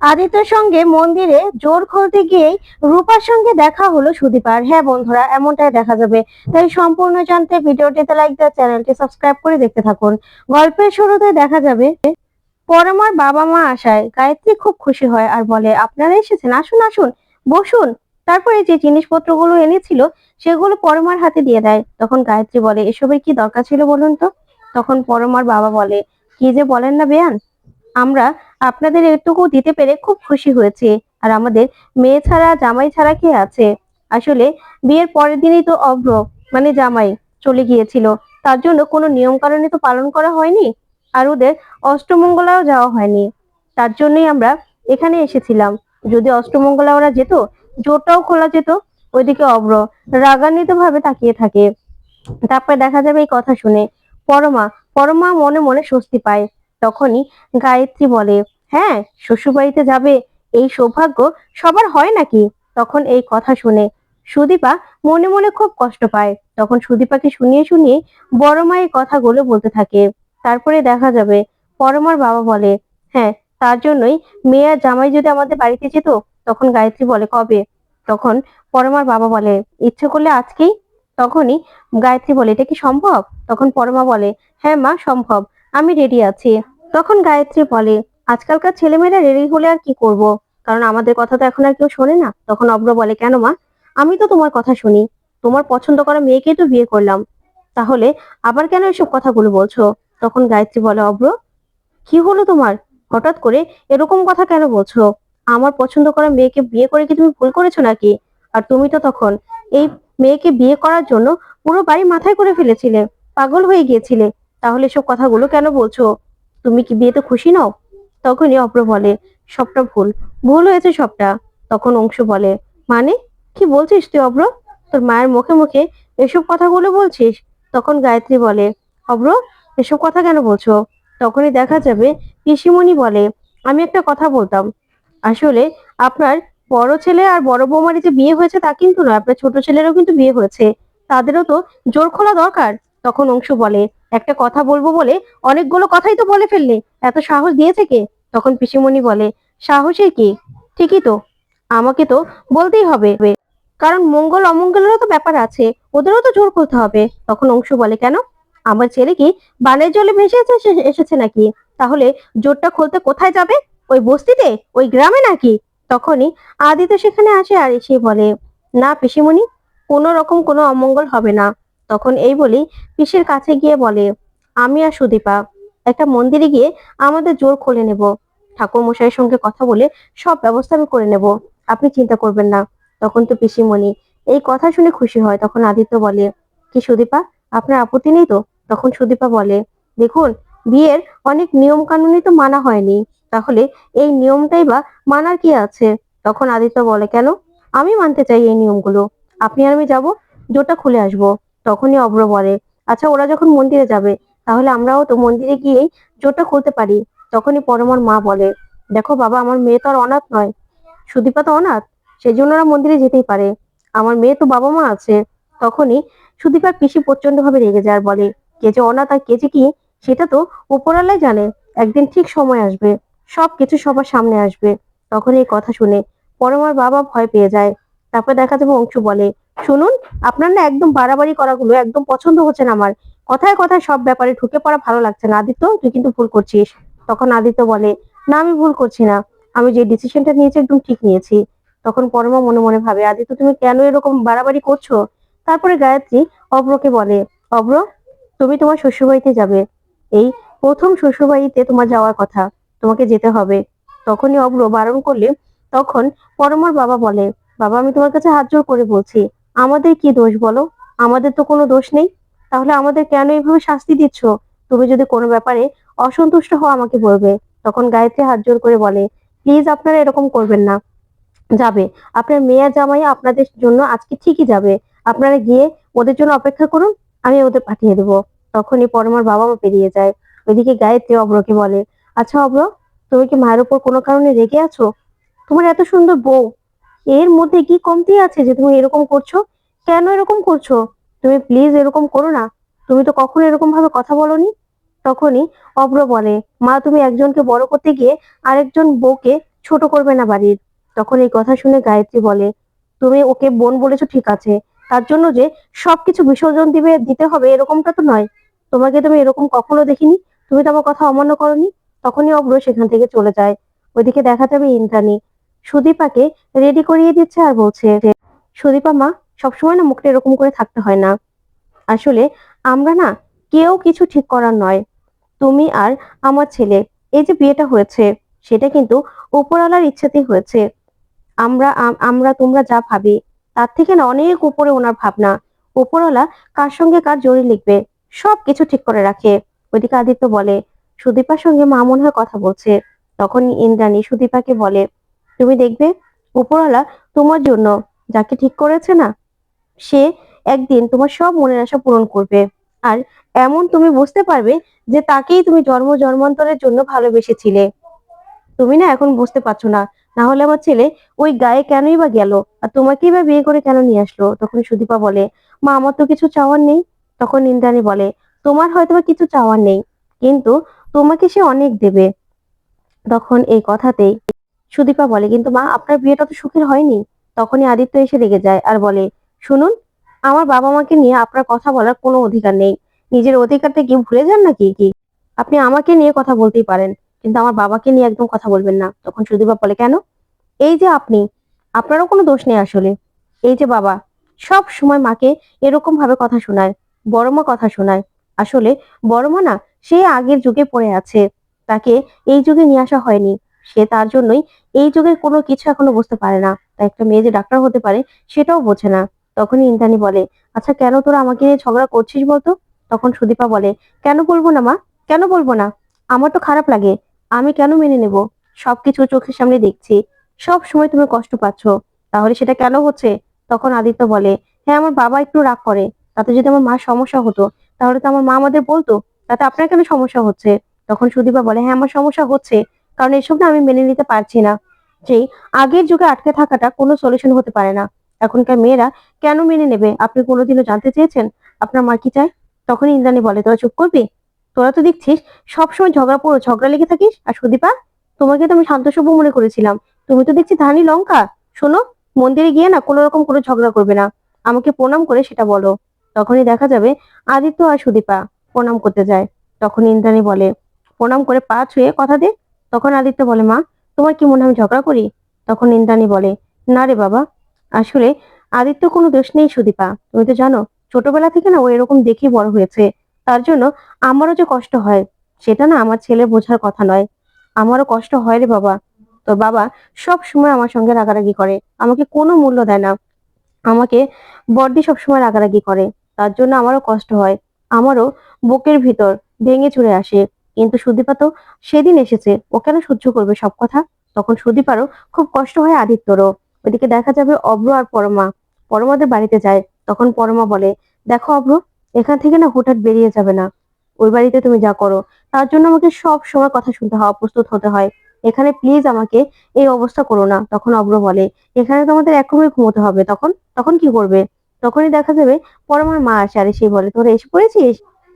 আদিত্যর সঙ্গে মন্দিরে জোর খুলতে গিয়েই রূপার সঙ্গে দেখা হলো সুদীপার। হ্যাঁ বন্ধুরা, এমনটাই দেখা যাবে। তাই সম্পূর্ণ জানতে ভিডিওটিতে লাইক দেওয়া, চ্যানেলটি সাবস্ক্রাইব করে দেখতে থাকুন। গল্পের শুরুতে দেখা যাবে, পরমার বাবা মা আসায় গায়ত্রী খুব খুশি হয় আর বলে, আপনারা এসেছেন, আসুন আসুন, বসুন। তারপরে যে জিনিসপত্রগুলো এনেছিল, সেগুলো পরমার হাতে দিয়ে দেয়। তখন গায়ত্রী বলে, এসবের কি দরকার ছিল বলুন তো? তখন পরমার বাবা বলে, কি যে বলেন না বেয়ান আমরা আপনাদের এটুকু দিতে পেরে খুব খুশি হয়েছি। আর আমাদের মেয়ে ছাড়া, জামাই ছাড়া কে আছে? আসলে বিয়ের পরের দিনই তো অভ্র মানে জামাই চলে গিয়েছিল। তার জন্য কোনো নিয়ম কারণে তো পালন করা হয়নি। আর ওদের অষ্টমঙ্গলাও যাওয়া হয়নি। তার জন্যই আমরা এখানে এসেছিলাম। যদি অষ্টমঙ্গলা ওরা যেত, জোরটাও খোলা যেত, ওইদিকে অভ্র রাগান্বিত ভাবে তাকিয়ে থাকে। তারপরে দেখা যাবে এই কথা শুনে। পরমা পরমা মনে মনে স্বস্তি পায়। তখনই গায়ত্রী বলে হ্যাঁ শ্বশুরবাড়িতে যাবে, এই সৌভাগ্য সবার হয় নাকি? তখন এই কথা শুনে সুদীপা মনে মনে খুব কষ্ট পায়। তখন সুদীপাকে শুনিয়ে শুনিয়ে বড় মা এই কথাগুলো বলতে থাকে। তারপরে দেখা যাবে, পরমার বাবা বলে হ্যাঁ তার জন্যই মেয়ে জামাই যদি আমাদের বাড়িতে যেত, তখন গায়ত্রী বলে, কবে? তখন পরমার বাবা বলে, ইচ্ছে করলে আজকেই? তখনই গায়ত্রী বলে, এটা কি সম্ভব? তখন পরমা বলে হ্যাঁ মা, সম্ভব। আমি রেডি আছি। তখন গায়ত্রী বলে, আজকালকার ছেলেমেয়েরা রেডি হলে আর কি করব? কারণ আমাদের কথা তো এখন আর কেউ শোনে না। তখন অব্র বলে, কেন মা? আমি তো তোমার কথা শুনি। তোমার পছন্দ করা মেয়েকেই তো বিয়ে করলাম। তাহলে আবার কেন এসব কথাগুলো বলছো? তখন গায়ত্রী বলে অব্র কি হলো তোমার? হঠাৎ করে এরকম কথা কেন বলছো? আমার পছন্দ করা মেয়েকে বিয়ে করে কি তুমি ভুল করেছ নাকি? আর তুমি তো তখন এই মেয়েকে বিয়ে করার জন্য পুরো বাড়ি মাথায় করে ফেলেছিলে। পাগল হয়ে গিয়েছিলে। তাহলে এসব কথাগুলো কেন বলছো? তুমি কি বিয়েতে খুশি নও? তখনই অপ্র বলে, সবটা ভুল। ভুল হয়েছে সবটা। তখন অংশ বলে মানে? কি বলছিস তুই অব্র তোর মায়ের মুখে মুখে এসব কথাগুলো বলছিস? তখন গায়ত্রী বলে অব্র এসব কথা কেন বলছো? তখনই দেখা যাবে, পিসিমণি বলে, আমি একটা কথা বলতাম। আসলে আপনার বড় ছেলে আর বড় বৌমারি যে বিয়ে হয়েছে তা কিন্তু নয়, আপনার ছোট ছেলেরও কিন্তু বিয়ে হয়েছে। তাদেরও তো জোর খোলা দরকার। তখন অংশ বলে, একটা কথা বলব বলে অনেকগুলো কথাই তো বলে ফেললে, এত সাহস দিয়েছে কে? তখন পিসিমণি বলে, সাহসের কি? ঠিকই তো, আমাকে তো বলতেই হবে। কারণ মঙ্গল, অমঙ্গলেরও তো ব্যাপার আছে, ওদেরও তো জোর করতে হবে। তখন অংশ বলে, কেন? আমার ছেলে কি বানের জলে ভেসে এসে- এসেছে নাকি? তাহলে জোরটা খুলতে কোথায় যাবে? ওই বস্তিতে? ওই গ্রামে নাকি? তখনই আদিত্য সেখানে আসে আর এসে বলে, না পিসিমণি কোনো রকম কোনো অমঙ্গল হবে না। তখন এই বলি পিসির কাছে গিয়ে বলে, আমি আর সুদীপা, একটা মন্দিরে গিয়ে আমাদের জোর খুলে নেব। ঠাকুর মশাইয়ের সঙ্গে কথা বলে সব ব্যবস্থা আমি করে নেব, আপনি চিন্তা করবেন না। তখন তো পিসিমণি এই কথা শুনে খুশি হয়। তখন আদিত্য বলে, কি সুদীপা, আপনার আপত্তি নেই তো? তখন সুদীপা বলে, দেখুন, বিয়ের অনেক নিয়ম কানুনই তো মানা হয়নি। তাহলে এই নিয়মটাই বা মানার কি আছে? তখন আদিত্য বলে, কেন? আমি মানতে চাই এই নিয়মগুলো। আপনি আর আমি যাব, জোরটা খুলে আসব। তখনই অব্র বলে আচ্ছা ওরা যখন মন্দিরে যাবে, তাহলে আমরাও তো মন্দিরে গিয়েই জোরটা খুলতে পারি। তখনই পরমার মা বলে, দেখো বাবা, আমার মেয়ে তো আর অনাথ নয়, সুদীপা তো অনাথ সেই জন্য ওরা মন্দিরে যেতেই পারে। আমার মেয়ে তো বাবা মা আছে। তখনই সুদীপার পিসি প্রচণ্ড ভাবে রেগে যায় বলে, কে যে অনাথ আর কে যে কি, সেটা তো উপরালাই জানে। একদিন ঠিক সময় আসবে সব কিছু সবার সামনে আসবে। তখন এই কথা শুনে পরমার বাবা ভয় পেয়ে যায়। তারপর দেখা যাবে অংশু বলে, শুনুন, আপনার না একদম বাড়াবাড়ি করাগুলো একদম পছন্দ হচ্ছে না আমার। কথায় কথায় সব ব্যাপারে ঢুকে পড়া ভালো লাগছে না। আদিত্য, তুই কিন্তু ভুল করছিস। তখন আদিত্য বলে, না, আমি ভুল করছি না। আমি যে ডিসিশনটা নিয়েছি একদম ঠিক নিয়েছি। তখন পরমা মনে মনে ভাবে, আদিত্য, তুমি কেন এরকম বাড়াবাড়ি করছ? তারপরে গায়ত্রী অব্রকে বলে অব্র তুমি তোমার শ্বশুরবাড়িতে যাবে। এই প্রথম শ্বশুরবাড়িতে তোমার যাওয়ার কথা। তোমাকে যেতে হবে। তখনই অব্র বারণ করলে, তখন পরমার বাবা বলে বাবা, আমি তোমার কাছে হাত জোর করে বলছি, আমাদের কি দোষ বলো? আমাদের তো কোনো দোষ নেই। তাহলে আমাদের কেন এইভাবে শাস্তি দিচ্ছ? তুমি যদি কোনো ব্যাপারে অসন্তুষ্ট হও আমাকে বলবে। তখন গায়ত্রী হাত জোর করে বলে, প্লিজ আপনারা এরকম করবেন না। যাবে। আপনার মেয়া জামাই আপনাদের জন্য আজকে ঠিকই যাবে। আপনারা গিয়ে ওদের জন্য অপেক্ষা করুন, আমি ওদের পাঠিয়ে দেবো। তখনই পরমার বাবা মা পেরিয়ে যায়। ওইদিকে গায়ত্রী অব্রকে বলে আচ্ছা অব্র তুমি কি মায়ের উপর কোনো কারণে রেগে আছো? তোমার এত সুন্দর বউ এর মধ্যে কি কমতি আছে যে তুমি এরকম করছ? কেন এরকম করছ? তুমি প্লিজ এরকম করো না। তুমি তো কখনো এরকম ভাবে কথা বলনি? তখনই অব্র বলে, মা, তুমি একজনকে বড় করতে গিয়ে আরেকজন বউকে ছোট করবে না বাড়ির? তখন এই কথা শুনে গায়ত্রী বলে, তুমি ওকে বোন বলেছ, ঠিক আছে। তার জন্য যে সবকিছু বিসর্জন দিবে, দিতে হবে, এরকমটা তো নয়। তোমাকে তুমি এরকম কখনো দেখিনি। তুমি তো আমার কথা অমান্য করনি? তখনই অব্র সেখান থেকে চলে যায়। ওইদিকে দেখা যাবে ইন্দ্রাণী। সুদীপাকে রেডি করিয়ে দিচ্ছে আর বলছে সুদীপা মা, সবসময় না মুখটা এরকম করে থাকতে হয় না। আসলে আমরা না কেউ কিছু ঠিক করার নয়। তুমি আর আমার ছেলে, এই যে বিয়েটা হয়েছে, সেটা কিন্তু উপরওয়ালার ইচ্ছাতেই হয়েছে। আমরা আমরা তোমরা যা ভাবি, তার থেকে না অনেক উপরে ওনার ভাবনা। উপরওয়ালা কার সঙ্গে কার জড়ি লিখবে সব কিছু ঠিক করে রাখে। ওইদিকে আদিত্য বলে, সুদীপার সঙ্গে মা মনে হয় কথা বলছে। তখন ইন্দ্রাণী সুদীপাকে বলে তুমি দেখবে উপরওয়ালা তোমার জন্য যাকে ঠিক করেছে না, সে একদিন তোমার সব মনের আশা পূরণ করবে। আর এমন তুমি বুঝতে পারবে যে তাকেই তুমি জন্ম জন্মান্তরের জন্য ভালোবেসেছিলে। তুমি না এখন বুঝতে পারছ না না হলে আমার ছেলে ওই গায়ে কেনই বা গেল? আর তোমাকেই বা বিয়ে করে কেন নিয়ে আসলো? তখন সুদীপা বলে, মা, আমার তো কিছু চাওয়ার নেই। তখন ইন্দ্রাণী বলে, তোমার হয়তো বা কিছু চাওয়ার নেই, কিন্তু তোমাকে সে অনেক দেবে। তখন এই কথাতেই সুদীপা বলে, কিন্তু মা, আপনার বিয়েটা তো সুখের হয়নি। তখনই আদিত্য এসে রেগে যায় আর বলে, শুনুন, আমার বাবা মাকে নিয়ে আপনার কথা বলার কোনো অধিকার নেই। নিজের অধিকারটা কি ভুলে যান নাকি কি? আপনি আমাকে নিয়ে কথা বলতেই পারেন, কিন্তু আমার বাবাকে নিয়ে একদম কথা বলবেন না। তখন সুদীপা বলে, কেন? এই যে আপনি, আপনারও কোনো দোষ নেই আসলে। এই যে বাবা, সব সময় মাকে এরকম ভাবে কথা শোনায় বড় মা কথা শোনায়। আসলে বড় মা না, সে আগের যুগে পড়ে আছে। তাকে এই যুগে নিয়ে আসা হয়নি। সে তার জন্যই এই যুগে কোনো কিছু এখনও বুঝতে পারে না। তাই একটা মেয়ে যে ডাক্তার হতে পারে, সেটাও বোঝে না। তখনই ইন্দ্রাণী বলে আচ্ছা কেন তোরা আমাকে নিয়ে ঝগড়া করছিস বলতো? তখন সুদীপা বলে, কেন বলব না মা? কেন বলব না? আমার তো খারাপ লাগে। আমি কেন মেনে নেব? সবকিছু চোখের সামনে দেখছি। সব সময় তুমি কষ্ট পাচ্ছ। তাহলে সেটা কেন হচ্ছে? তখন আদিত্য বলে হ্যাঁ আমার বাবা একটু রাগ করে। তাতে যদি আমার মার সমস্যা হতো, তাহলে তো আমার মা আমাদের বলতো। তাতে আপনার কেন সমস্যা হচ্ছে? তখন সুদীপা বলে হ্যাঁ আমার সমস্যা হচ্ছে। কারণ এসব না আমি মেনে নিতে পারছি না। যে আগের যুগে আটকে থাকাটা কোনো সলিউশন হতে পারে না। এখনকার মেয়েরা কেন মেনে নেবে? আপনি কোনোদিনও জানতে চেয়েছেন? আপনার মা কি চায়? তখন ইন্দ্রাণী বলে, তোরা চুপ করবি? তোরা তো দেখছিস, সবসময় ঝগড়া পড়ো, ঝগড়া লেগে থাকিস? আর সুদীপা, তোমাকে তো আমি শান্তসভ্য মনে করেছিলাম। তুমি তো দেখছি ধানি লঙ্কা। শোনো, মন্দিরে গিয়ে না কোনো রকম কোনো ঝগড়া করবে না। আমাকে প্রণাম করে সেটা বলো। তখনই দেখা যাবে আদিত্য আর সুদীপা প্রণাম করতে যায়। তখন ইন্দ্রাণী বলে, প্রণাম করে পা ছুঁয়ে কথা দে। তখন আদিত্য বলে, মা, তোমার কি মনে আমি ঝগড়া করি? তখন ইন্দ্রাণী বলে, না রে বাবা, আসলে আদিত্য কোনো দোষ নেই সুদীপা। তুমি তো জানো, ছোটবেলা থেকে না ও এরকম দেখেই বড় হয়েছে। তার জন্য আমারও যে কষ্ট হয়, সেটা না আমার ছেলে বোঝার কথা নয়। আমারও কষ্ট হয় রে বাবা। তো বাবা সব সময় আমার সঙ্গে রাগারাগি করে, আমাকে কোনো মূল্য দেয় না। আমাকে বর্দি সবসময় রাগারাগি করে। তার জন্য আমারও কষ্ট হয়। আমারও বুকের ভিতর ভেঙে চুরে আসে। কিন্তু সুদীপা তো সেদিন এসেছে। ও কেন সহ্য করবে সব কথা? তখন সুদীপারও খুব কষ্ট হয় আদিত্যরও। ওইদিকে দেখা যাবে অব্র আর পরমা। পরমাদের বাড়িতে যায়। তখন পরমা বলে, দেখো অব্র এখান থেকে না হুটহাট বেরিয়ে যাবে না। ওই বাড়িতে তুমি যা করো। তার জন্য আমাকে সব সময় কথা শুনতে হয় প্রস্তুত হতে হয়। এখানে প্লিজ আমাকে এই অবস্থা করো না। তখন অব্র বলে, এখানে তো আমাদের এক ঘুমোতে হবে। তখন তখন কি করবে? তখনই দেখা যাবে পরমার মা আসে। আর সে বলে, তোরা এসে পড়েছিস?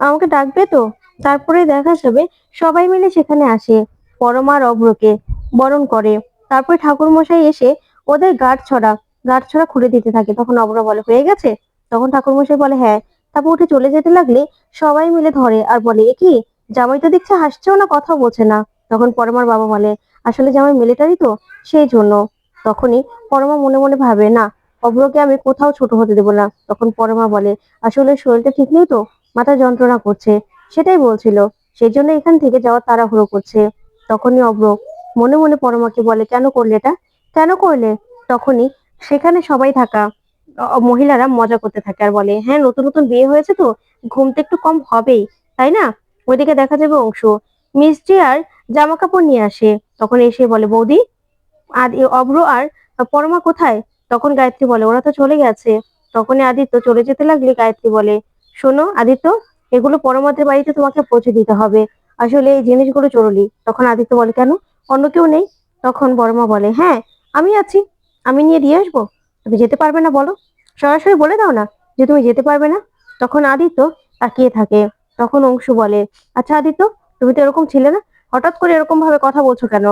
আমাকে ডাকবে তো? তারপরে দেখা যাবে সবাই মিলে সেখানে আসে। পরমার অব্রকে বরণ করে। তারপরে ঠাকুর মশাই এসে ওদের গাঢ় ছড়া গাঢ় ছড়া খুলে দিতে থাকে। তখন অব্র বলে, হয়ে গেছে? তখন ঠাকুর মশাই বলে হ্যাঁ। তারপর উঠে চলে যেতে লাগলে সবাই মিলে ধরে আর বলে, এ কি, জামাই তো দেখছে হাসছেও না কথা বলছে না। তখন পরমার বাবা বলে, আসলে জামাই মিলিটারি তো, সেই জন্য। তখনই পরমা মনে মনে ভাবে, না, অভ্রকে আমি কোথাও ছোট হতে দেবো না। তখন পরমা বলে, আসলে শরীরটা ঠিক নেই তো? মাথা যন্ত্রণা করছে। সেটাই বলছিল। সেই জন্য এখান থেকে যাওয়ার তাড়াহুড়ো করছে। তখনই অভ্র মনে মনে পরমাকে বলে, কেন করলে এটা? কেন করলে? তখনই সেখানে সবাই থাকা মহিলারা মজা করতে থাকে আর বলে হ্যাঁ নতুন নতুন বিয়ে হয়েছে তো ঘুমতে একটু কম হবেই, তাই না? ওইদিকে দেখা যাবে অংশ। মিষ্টি আর জামা কাপড় নিয়ে আসে। তখন এসে বলে, বৌদি, আর এ অভ্র আর পরমা কোথায়? তখন গায়ত্রী বলে, ওরা তো চলে গেছে। তখনই আদিত্য চলে যেতে লাগলে গায়ত্রী বলে, শোনো আদিত্য এগুলো পরমাদের বাড়িতে তোমাকে পৌঁছে দিতে হবে। আসলে এই জিনিসগুলো জরুরি। তখন আদিত্য বলে, কেন? অন্য কেউ নেই? তখন বড়মা বলে হ্যাঁ আমি আছি। আমি নিয়ে দিয়ে আসব। তুমি যেতে পারবে না, বলো। সরাসরি বলে দাও না যে তুমি যেতে পারবে না। তখন আদিত্য তাকিয়ে থাকে। তখন অংশু বলে আচ্ছা আদিত্য, তুমি তো এরকম ছিলে না? হঠাৎ করে এরকম ভাবে কথা বলছো কেন?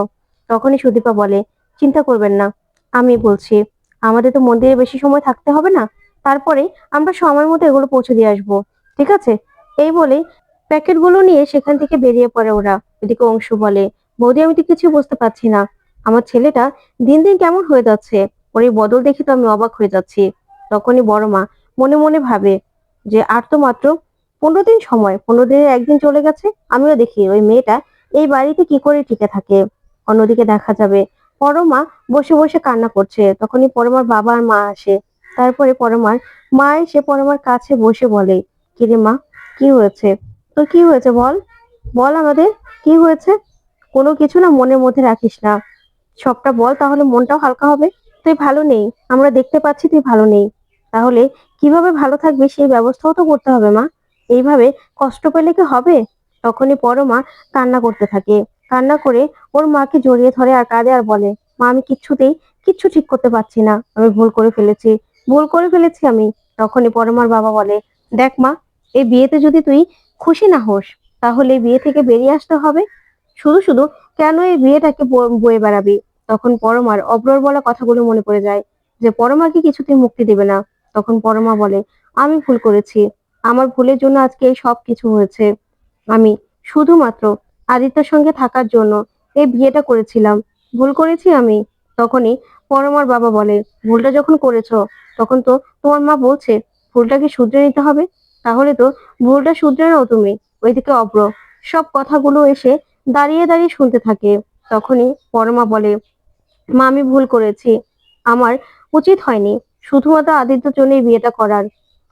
তখনই সুদীপা বলে, চিন্তা করবেন না। আমি বলছি, আমাদের তো মন্দিরে বেশি সময় থাকতে হবে না। তারপরে আমরা সময় মতো এগুলো পৌঁছে দিয়ে আসব। ঠিক আছে? এই বলে প্যাকেটগুলো নিয়ে সেখান থেকে বেরিয়ে পড়ে ওরা। এদিকে অংশু বলে, বৌদি, আমি তো কিছু বুঝতে পারছি না। আমার ছেলেটা দিন দিন কেমন হয়ে যাচ্ছে। ওর এই বদল দেখে তো আমি অবাক হয়ে যাচ্ছি। তখনই বড় মা মনে মনে ভাবে যে, আর তো মাত্র পনেরো দিন সময়। পনেরো দিনের একদিন চলে গেছে, আমিও দেখি ওই মেয়েটা এই বাড়িতে কি করে টিকে থাকে। অন্যদিকে দেখা যাবে পরমা বসে বসে কান্না করছে। তখনই পরমার বাবা আর মা আসে। তারপরে পরমার মা এসে পরমার কাছে বসে বলে, কিরে মা কি হয়েছে? তোর কি হয়েছে বল? বল আমাদের, কি হয়েছে? কোনো কিছু না মনের মধ্যে রাখিস না। সবটা বল, তাহলে মনটাও হালকা হবে। তুই ভালো নেই, আমরা দেখতে পাচ্ছি তুই ভালো নেই। তাহলে কীভাবে ভালো থাকবি সেই ব্যবস্থাও তো করতে হবে মা। এইভাবে কষ্ট পেলে কি হবে? তখনই পরমা কান্না করতে থাকে। কান্না করে ওর মাকে জড়িয়ে ধরে আর কাঁদে আর বলে, মা, আমি কিচ্ছুতেই কিচ্ছু ঠিক করতে পারছি না। আমি ভুল করে ফেলেছি। ভুল করে ফেলেছি আমি। তখনই পরমার বাবা বলে, দেখ মা এই বিয়েতে যদি তুই খুশি না হোস, তাহলে বিয়ে থেকে বেরিয়ে আসতে হবে। শুধু শুধু কেন এই বিয়েটাকে বয়ে বেড়াবি? তখন পরমার অব্রর বলা কথাগুলো মনে পড়ে যায় যে পরমাকে কিছুতেই মুক্তি দেবে না। তখন পরমা বলে, আমি ভুল করেছি। আমার ভুলের জন্য আজকে এই সব কিছু হয়েছে। আমি শুধুমাত্র আদিত্যের সঙ্গে থাকার জন্য এই বিয়েটা করেছিলাম। ভুল করেছি আমি? তখনই পরমার বাবা বলে, ভুলটা যখন করেছ, তখন তো তোমার মা বলছে, ভুলটাকে শুধরে নিতে হবে। তাহলে তো ভুলটা শুধরে নাও তুমি। ওইদিকে অব্র, সব কথাগুলো এসে দাঁড়িয়ে দাঁড়িয়ে শুনতে থাকে। তখনই পরমা বলে, মা, আমি ভুল করেছি। আমার উচিত হয়নি। শুধুমাত্র আদিত্যর জন্য এই বিয়েটা করার।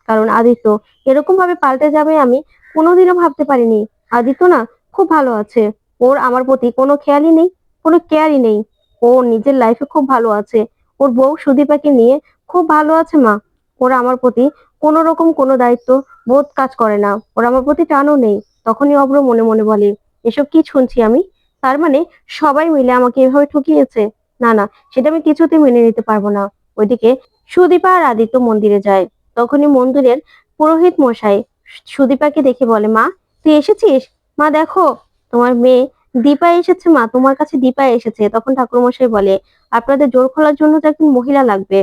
কারণ আদিত্য এরকম ভাবে পাল্টে যাবে আমি কোনোদিনও ভাবতে পারিনি। আদিত্য না খুব ভালো আছে। ওর আমার প্রতি কোনো খেয়ালই নেই, কোনো কেয়ারই নেই। ও নিজের লাইফে খুব ভালো আছে। ওর বউ সুদীপাকে নিয়ে খুব ভালো আছে, মা। ওরা আমার প্রতি কোনো রকম কোনো দায়িত্ব বোধ কাজ করে না। ওর আমার প্রতি টানও নেই। তখনই অব্র মনে মনে বলে, এসব কি শুনছি আমি? তার মানে সবাই মিলে আমাকে এভাবে ঠকিয়েছে? না না, সেটা আমি কিছুতে মেনে নিতে পারব না। ওইদিকে সুদীপা আর আদিত্য মন্দিরে যায়। তখনই মন্দিরের পুরোহিত মশাই সুদীপাকে দেখে বলে, মা, তুই এসেছিস? মা, দেখো, তোমার মেয়ে দীপা এসেছে, মা, তোমার কাছে দীপা এসেছে। তখন ঠাকুরমশাই বলে, আপনাদের জোর খোলার জন্য তো একজন মহিলা লাগবে।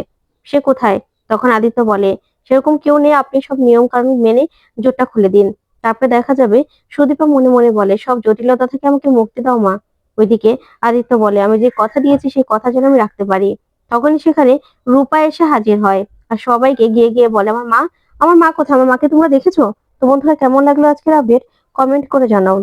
সে কোথায়? তখন আদিত্য বলে সেরকম কেউ নেই, আপনি সব নিয়ম কানুন মেনে জোরটা খুলে দিন। তারপরে দেখা যাবে, সুদীপা মনে মনে বলে, সব জটিলতা থেকে আমাকে মুক্তি দাও মা। ওইদিকে আদিত্য বলে, আমি যে কথা দিয়েছি সেই কথা যেন আমি রাখতে পারি। তখনই সেখানে রূপা এসে হাজির হয় আর সবাইকে গিয়ে গিয়ে বলে, আমার মা আমার মা কোথায়? আমার মাকে তোমরা দেখেছ? তো বন্ধুরা কেমন লাগল আজকের আপডেট কমেন্ট করে জানাও।